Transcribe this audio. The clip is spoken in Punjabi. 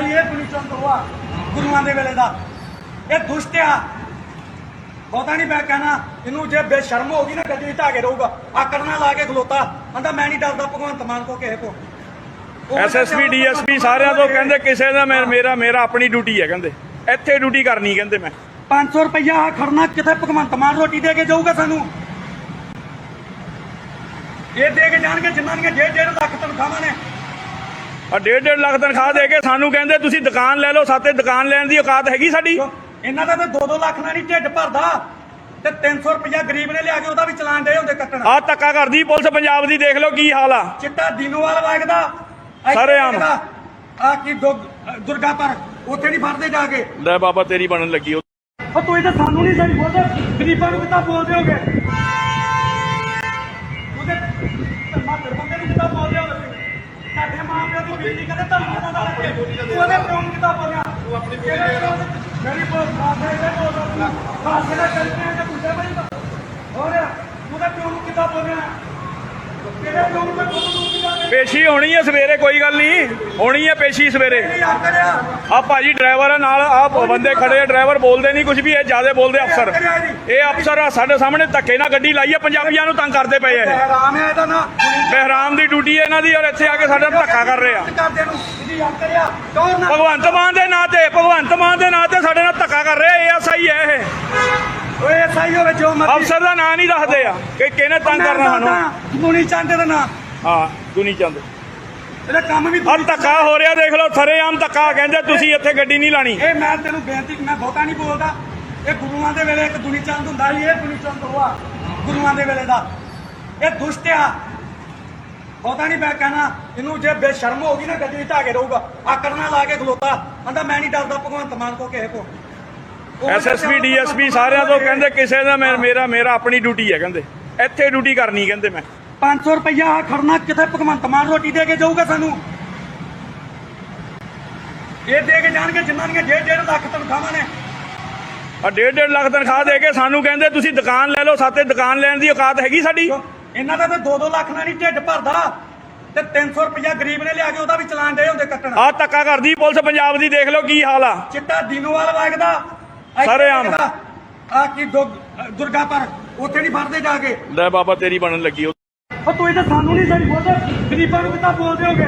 ਹੁੰਦਾ ਇਹ ਪੁਲਿਸ ਚੰਦਰਵਾ ਗੁਰੂਆਂ ਦੇ ਵੇਲੇ ਦਾ। ਇਹ ਦੁਸ਼ਟ ਆ ਬਹੁਤਾ ਨਹੀਂ ਮੈਂ ਕਹਿਣਾ ਇਹਨੂੰ ਜੇ ਬੇਸ਼ਰਮ ਹੋ ਗਈ ਨਾ ਗੱਡੀ ਢਾ ਕੇ ਰਹੂਗਾ। ਆਕੜ ਨਾਲ ਲਾ ਕੇ ਖਲੋਤਾ। ਕਹਿੰਦਾ ਮੈਂ ਨਹੀਂ ਡਰਦਾ ਭਗਵੰਤ ਮਾਨ ਕੋ ਕਿਸੇ ਕੋ। ਐਸਐਸਪੀ ਡੀਐਸਪੀ ਸਾਰਿਆਂ ਤੋਂ ਕਹਿੰਦੇ ਕਿਸੇ ਦਾ ਮੈਂ- ਮੇਰਾ ਮੇਰਾ ਆਪਣੀ ਡਿਊਟੀ ਹੈ ਕਹਿੰਦੇ। ਇੱਥੇ ਡਿਊਟੀ ਕਰਨੀ ਕਹਿੰਦੇ ਮੈਂ। 500 ਰੁਪਇਆ ਆ ਖੜਨਾ ਕਿੱਥੇ ਭਗਵੰਤ ਮਾਨ ਰੋਟੀ ਦੇ ਕੇ ਜਾਊਗਾ ਸਾਨੂੰ? ਇਹ ਦੇ ਕੇ ਜਾਣਗੇ ਜਿਨ੍ਹਾਂ ਦੀਆਂ ਡੇਢ ਡੇਢ ਲੱਖ ਤਨਖਾਹਾਂ ਨੇ। ਆ ਡੇਢ ਡੇਢ ਲੱਖ ਤਨਖਾਹ ਦੇ ਕੇ ਸਾਨੂੰ ਕਹਿੰਦੇ ਤੁਸੀਂ ਦੁਕਾਨ ਲੈ ਲਓ ਸਾਤੇ ਦੁਕਾਨ ਲੈਣ ਦੀ ਔਕਾਤ ਹੈਗੀ ਸਾਡੀ? ਇਹਨਾਂ ਦਾ ਤਾਂ 2-2 ਲੱਖ ਨਾਲ ਨਹੀਂ ਢਿੱਡ ਭਰਦਾ। ਤੇ 300 ਰੁਪਇਆ ਗਰੀਬ ਨੇ ਲਿਆ ਕੇ ਉਹਦਾ ਵੀ ਚਲਾਨ ਦੇ ਹੁੰਦੇ ਕੱਟਣ। ਆ ਧੱਕਾ ਕਰਦੀ ਪੁਲਿਸ ਪੰਜਾਬ ਦੀ ਦੇਖ ਲਓ ਕੀ ਹਾਲ ਆ। ਚਿੱਟਾ ਦਿਨੋਵਾਲ ਵਗਦਾ। ਸਰੇਆਮ। ਆ ਕੀ ਦੁਰ- ਦੁਰਗਾ ਪਰ ਉੱਥੇ ਨਹੀਂ ਫੜਦੇ ਜਾ ਕੇ। ਲੈ ਬਾਬਾ ਤੇਰੀ ਬਣਨ ਲੱਗੀ ਉਹ। ਉਹ ਤੁਸੀਂ ਤਾਂ ਸਾਨੂੰ ਨਹੀਂ ਸਹੀ ਬੋਲਦੇ ਗਰੀਬਾਂ ਨੂੰ ਕਿੱਦਾਂ ਬੋਲਦੇ ਹੋਗੇ? ਉਹਦੇ ਮਾਤਰ ਬੰਦੇ ਨੂੰ ਕਿੱਦਾਂ ਬੋਲਦੇ ਹੋਗੇ ਸਾਡੇ ਮਾਂ ਪਿਓ ਦੀ ਬੇਇੱਜ਼ਤੀ ਕਦੇ ਧਰਮ ਦਾ ਰੱਖੇ ਉਹਦੇ ਪਿਓ ਨੂੰ ਕਿੱਦਾਂ ਬੋਲਿਆ। ਤੂੰ ਆਪਣੀ ਮੇਰੀ ਬੋਲ ਖਾਸੇ ਦੇ ਬੋਲ ਖਾਸੇ ਦਾ ਚੱਲਦੇ ਆ ਤੇ ਪੁੱਛੇ ਬਈ। ਹੋਰ ਉਹਦੇ ਨੂੰ ਕਿੱਦਾਂ ਬੋਲਿਆ? ਪੇਸ਼ੀ ਹੋਣੀ ਹੈ ਸਵੇਰੇ, ਕੋਈ ਗੱਲ ਨਹੀਂ। ਹੋਣੀ ਹੈ ਪੇਸ਼ੀ ਸਵੇਰੇ। ਆ ਭਾਜੀ ਡਰਾਈਵਰ ਨਾਲ, ਆ ਬੰਦੇ ਖੜੇ ਆ, ਡਰਾਈਵਰ ਬੋਲਦੇ ਨਹੀਂ ਕੁਝ ਵੀ, ਇਹ ਜਿਆਦੇ ਬੋਲਦੇ ਅਫਸਰ। ਇਹ ਅਫਸਰ ਆ, ਸਾਡੇ ਸਾਹਮਣੇ ਧੱਕੇ ਨਾਲ ਗੱਡੀ ਲਾਈ ਆ, ਪੰਜਾਬੀਆਂ ਨੂੰ ਤੰਗ ਕਰਦੇ ਪਏ ਆ ਇਹ। ਹੈ ਇਹਦਾ ਨਾ ਬਹਿਰਾਮ ਦੀ ਡਿਊਟੀ ਹੈ ਇਹਨਾਂ ਦੀ, ਔਰ ਇੱਥੇ ਆ ਕੇ ਸਾਡੇ ਨਾਲ ਧੱਕਾ ਕਰ ਰਹੇ ਆ। ਭਗਵੰਤ ਮਾਨ ਦੇ ਨਾਂ ਤੇ, ਭਗਵੰਤ ਮਾਨ ਦੇ ਨਾਂ ਤੇ ਸਾਡੇ ਨਾਲ ਧੱਕਾ ਕਰ ਰਹੇ ਆ ਐਸਆਈ ਹੈ ਇਹ ਓਏ ਸਹੀ ਹੋਵੇ ਜੋ ਮਰਜ਼ੀ ਅਫਸਰ ਦਾ ਨਾਂ ਨਹੀਂ ਦੱਸਦੇ ਆ ਕਿ ਕਿਹਨੇ ਤੰਗ ਕਰਨਾ ਸਾਨੂੰ। ਮੁਨੀ ਚੰਦ ਦਾ ਨਾਂ। ਹਾਂ ਦੁਨੀ ਚੰਦ। ਇਹਦਾ ਕੰਮ ਵੀ ਆ ਧੱਕਾ ਹੋ ਰਿਹਾ ਦੇਖ ਲਓ ਸਰੇਆਮ ਧੱਕਾ ਕਹਿੰਦੇ ਤੁਸੀਂ ਇੱਥੇ ਗੱਡੀ ਨਹੀਂ ਲਾਣੀ। ਇਹ ਮੈਂ ਤੈਨੂੰ ਬੇਨਤੀ ਮੈਂ ਬਹੁਤਾ ਨਹੀਂ ਬੋਲਦਾ। ਇਹ ਗੁਰੂਆਂ ਦੇ ਵੇਲੇ ਇੱਕ ਦੁਨੀ ਚੰਦ ਹੁੰਦਾ ਸੀ ਇਹ ਦੁਨੀ ਚੰਦ ਹੋਆ ਗੁਰੂਆਂ ਦੇ ਵੇਲੇ ਦਾ। ਇਹ ਦੁਸ਼ਟ ਆ। ਬਹੁਤਾ ਨਹੀਂ ਮੈਂ ਕਹਿਣਾ ਇਹਨੂੰ ਜੇ ਬੇਸ਼ਰਮ ਹੋ ਗਈ ਨਾ ਗੱਡੀ ਢਾ ਕੇ ਰਹੂਗਾ। ਆਕੜ ਨਾਲ ਲਾ ਕੇ ਖਲੋਤਾ। ਕਹਿੰਦਾ ਮੈਂ ਨਹੀਂ ਡਰਦਾ ਭਗਵੰਤ ਮਾਨ ਕੋ ਕਿਸੇ ਕੋ। ਐਸਐਸਪੀ ਡੀਐਸਪੀ ਸਾਰਿਆਂ ਤੋਂ ਕਹਿੰਦੇ ਕਿਸੇ ਦਾ ਮੇਰਾ ਮੇਰਾ ਆਪਣੀ ਡਿਊਟੀ ਹੈ ਕਹਿੰਦੇ। ਇੱਥੇ ਡਿਊਟੀ ਕਰਨੀ ਕਹਿੰਦੇ ਮੈਂ। 500 ਰੁਪਇਆ ਆ ਖੜਨਾ ਕਿੱਥੇ? ਭਗਵੰਤ ਮਾਨ ਰੋਟੀ ਦੇ ਕੇ ਜਾਊਗਾ ਸਾਨੂੰ। ਇਹ ਦੇ ਕੇ ਜਾਣਗੇ ਜਿਨ੍ਹਾਂ ਦੀਆਂ ਡੇਢ ਡੇਢ ਲੱਖ ਤਨਖਾਹਾਂ ਨੇ। ਆ ਡੇਢ ਡੇਢ ਲੱਖ ਤਨਖਾਹ ਦੇ ਕੇ ਸਾਨੂੰ ਕਹਿੰਦੇ ਤੁਸੀਂ ਦੁਕਾਨ ਲੈ ਲਓ ਸਾਤੇ ਦੁਕਾਨ ਲੈਣ ਦੀ ਔਕਾਤ ਹੈਗੀ ਸਾਡੀ? ਇਹਨਾਂ ਦਾ ਤਾਂ 2-2 ਲੱਖ ਨਾਲ ਨਹੀਂ ਢਿੱਡ ਭਰਦਾ। ਤੇ 300 ਰੁਪਇਆ ਗਰੀਬ ਨੇ ਲਿਆ ਕੇ ਉਹਦਾ ਵੀ ਚਲਾਨ ਦੇ ਹੁੰਦੇ ਕੱਟਣ। ਆ ਧੱਕਾ ਕਰਦੀ ਪੁਲਿਸ ਪੰਜਾਬ ਦੀ ਦੇਖ ਲਓ ਕੀ ਹਾਲ ਆ। ਚਿੱਟਾ ਦਿਨੋਵਾਲ ਵਗਦਾ। ਸਰੇਆਮ। ਆ ਕੀ ਦੁਰ- ਦੁਰਗਾ ਪਰ ਉੱਥੇ ਨਹੀਂ ਫੜਦੇ ਜਾ ਕੇ? ਲੈ ਬਾਬਾ ਤੇਰੀ ਬਣਨ ਲੱਗੀ। ਉਹ ਉਹ ਤੁਸੀਂ ਤਾਂ ਸਾਨੂੰ ਨਹੀਂ ਸਹੀ ਬੋਲਦੇ ਗਰੀਬਾਂ ਨੂੰ ਕਿੱਦਾਂ ਬੋਲਦੇ ਹੋਗੇ?